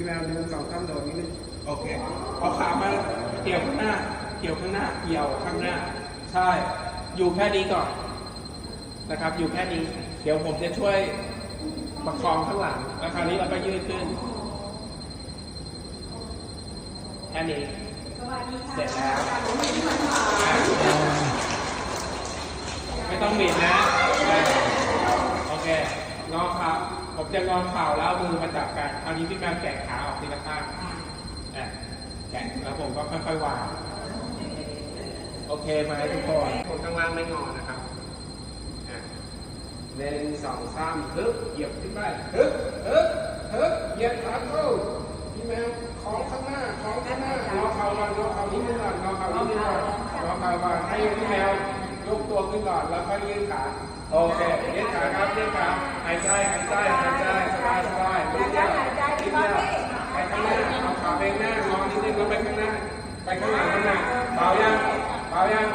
พี่แมวหนึ่งสองสามโดดนิดนึงโอเคเอาขามาเกี่ยวข้างหน้า เกี่ยวข้างหน้า เกี่ยวข้างหน้า ใช่ อยู่แค่นี้ก่อนนะครับ อยู่แค่นี้ เดี๋ยวผมจะช่วยประคองข้างหลังแล้วคราวนี้เราก็ยืดขึ้นแค่นี้เสร็จแล้ว ไม่ต้องบิดนะ โอเคงอเข่า ผมจะงอเข่าแล้วเอามือมาจับกันคราวนี้พี่แมวแกะขาออกทีละข้างอะแกะแล้วผมก็ค่อยๆวางโอเคไหมทุกคนคนข้างล่างไม่งอนะครับอะหนึ่งสองสามฮึบเหยียบขึ้นไปฮึบฮึบฮึบเหยียบขาเข้าพี่แมวของข้างหน้าของข้างหน้างอเข่าก่อนงอเข่านิดนึงก่อนงอเข่านิดนึงก่อนงอเข่าก่อนให้พี่แมว ยกตัวขึ้นก่อนแล้วค่อยยืดขาโอเคยืดขาครับยืดขาหายใจหายใจหายใจสบายสบายนิดเดียวนิดเดียวไปข้างหน้าเอาขาไปข้างหน้างอนิดนึงแล้วไปข้างหน้าไปข้างหลังมันหน้าเบายังเบายัง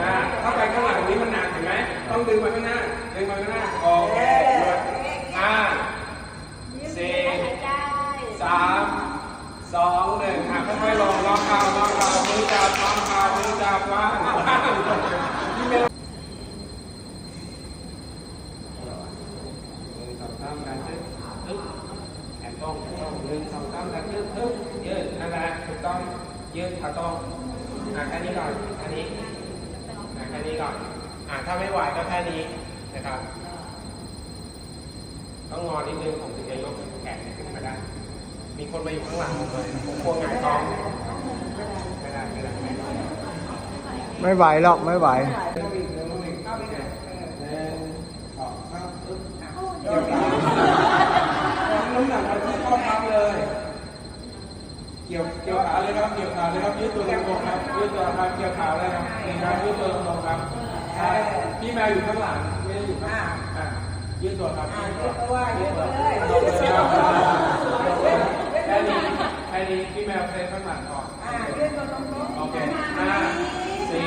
นะถ้าไปข้างหลังนี้มันหนักเห็นไหมต้องดึงไปข้างหน้าดึงไปข้างหน้าโอเคหยุดห้าสี่สามสองหนึ่งอะค่อยๆลงล็อกเข่าล็อกเข่ามือจับล็อกเข่ามือจับว่างว่างที่ไม่หนึ่งสองสามดันขึ้นอึ๊บแขนตรงตรงหนึ่งสองสามดันขึ้นอึ๊บยืดนั่นแหละถูกต้อง ยืดขาตรงอะแค่นี้ก่อนอันนี้อะแค่นี้ก่อนอะถ้าไม่ไหวก็แค่นี้นะครับต้องงอนิดนึงผมถึงจะยกแขนขึ้นมาได้ มีคนมาอยู่ข้างหลังผมเลยผมกลัวหงายท้องไม่ได้ไม่ได้ไม่ได้ไม่ไหวหรอกไม่ไหว เดินอีกเดินอีกเข้าไปเนี่ยหนึ่งสองสามอึ๊บเกี่ยวขาน้ำหนักมาที่ข้อเท้าเลย เกี่ยวเกี่ยวขาเลย ครับเกี่ยวขาเลยครับยืดตัวตรงๆครับยืดตัวครับเกี่ยวขาเลยครับนี่ครับยืดตัวตรงๆครับใช่พี่แมวอยู่ข้างหลังไม่ได้อยู่ข้างหน้าอะยืดตัวครับยืดตัวยืดตัวยืดตัวแค่นี้แค่นี้พี่แมวเซฟข้างหลังก่อน โอเคห้าสี่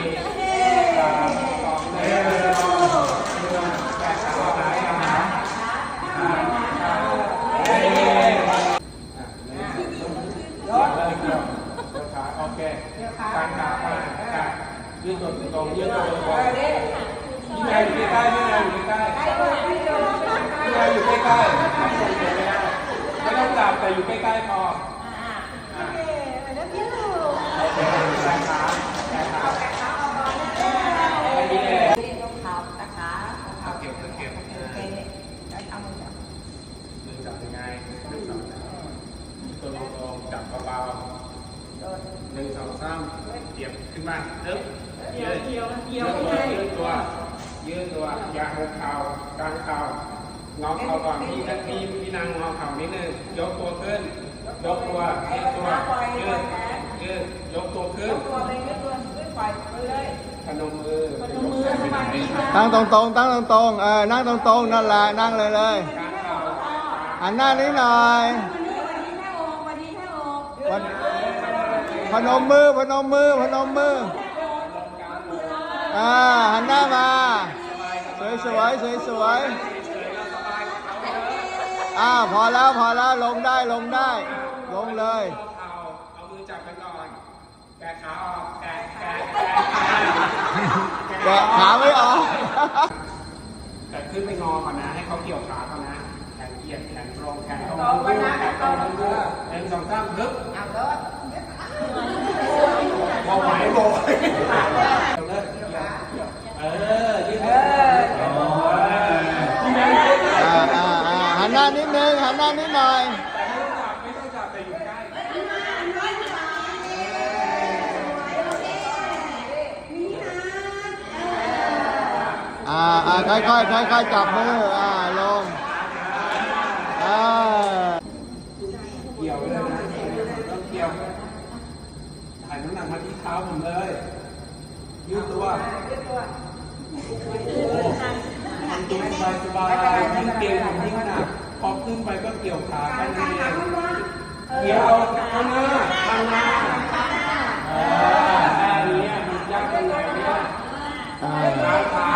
สามสองหนึ่งแปดขาหายขาห้าห้าสี่อะหนึ่งยกเลยเกี่ยวตัวขาโอเคการขาไปอะ ยืดตัวตรงๆยืดตัวตรงๆพี่แมวอยู่ใกล้ๆพี่แมวอยู่ใกล้ๆพี่แมวอยู่ใกล้ๆไม่ต้องจับแต่อยู่ใกล้ๆพออะโอเคแขนขาแขนขาไอ้นี่เองเอาเก็บเอาเก็บเออมือจับยังไงหนึ่งสองสามตัวตรงๆจับเบาๆหนึ่งสองสามเหยียบขึ้นมาตึ๊บ ยืดยืดตัวยืดตัวยืดตัวอย่าหกเข่ากางเข่างอเข่าก่อนพี่พี่พี่นางงอเข่านิดนึงยกตัวขึ้นยกตัวยืดตัวยืดยืดยกตัวขึ้นพนมมือพนมมือไปไหนตั้งตรงๆตั้งตรงๆเออนั่งตรงๆนั่นแหละนั่งเลยเลยหันหน้านิดหน่อยพนพนมมือพนมมือพนมมือ อ่าหันหน้ามา สวยสวยสวยสวยๆอ่าพอแล้วพอแล้วลงได้ลงได้ ลงเลยเอาเอามือจับกันก่อนแกะขาออกแกะแกะแกะแกะขาไม่ออกแต่ขึ้นไปงอก่อนนะ ให้เขาเกี่ยวขาก่อนนะแขนเหยียดแขนตรงแขนตรงมือแขนตรงมือหนึ่งสองสามฮึบพอไหวโบยเลิกเกี่ยวเออยืดเออพี่แม่ไม่ต้องจับ อ่าอ่าอ่าหันหน้านิดนึง หันหน้านิดหน่อยไม่ต้องจับแต่อยู่ใกล้อ่าอ่าค่อยค่อยค่อยค่อยๆจับมือ อ่า ลง อ่า เกี่ยวเลยนะต้องเกี่ยวถ่ายน้ำหนักมาที่เท้าผมเลย ยืดตัวโอ้ทำตัวสบายสบายยิ่งเก่งผมยิ่งหนัก พอขึ้นไปก็เกี่ยวขากันนี่เองเกี่ยวข้างหน้าข้างหน้าเออท่านี้มันยากตรงไหนเนี่ยขาขา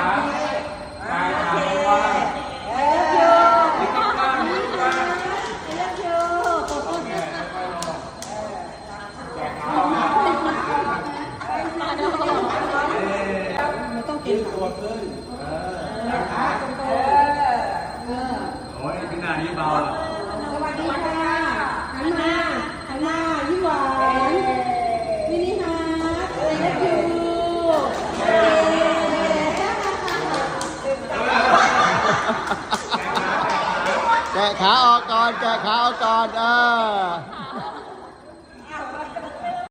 ขาขาว่าตัวขึ้น งานนี้เบาอะสวัสดีค่ะหันมาหันมายี่หวานมินิฮาร์ดอะไรนะคิวแกะขาออกก่อน แกะขาออกก่อนเออ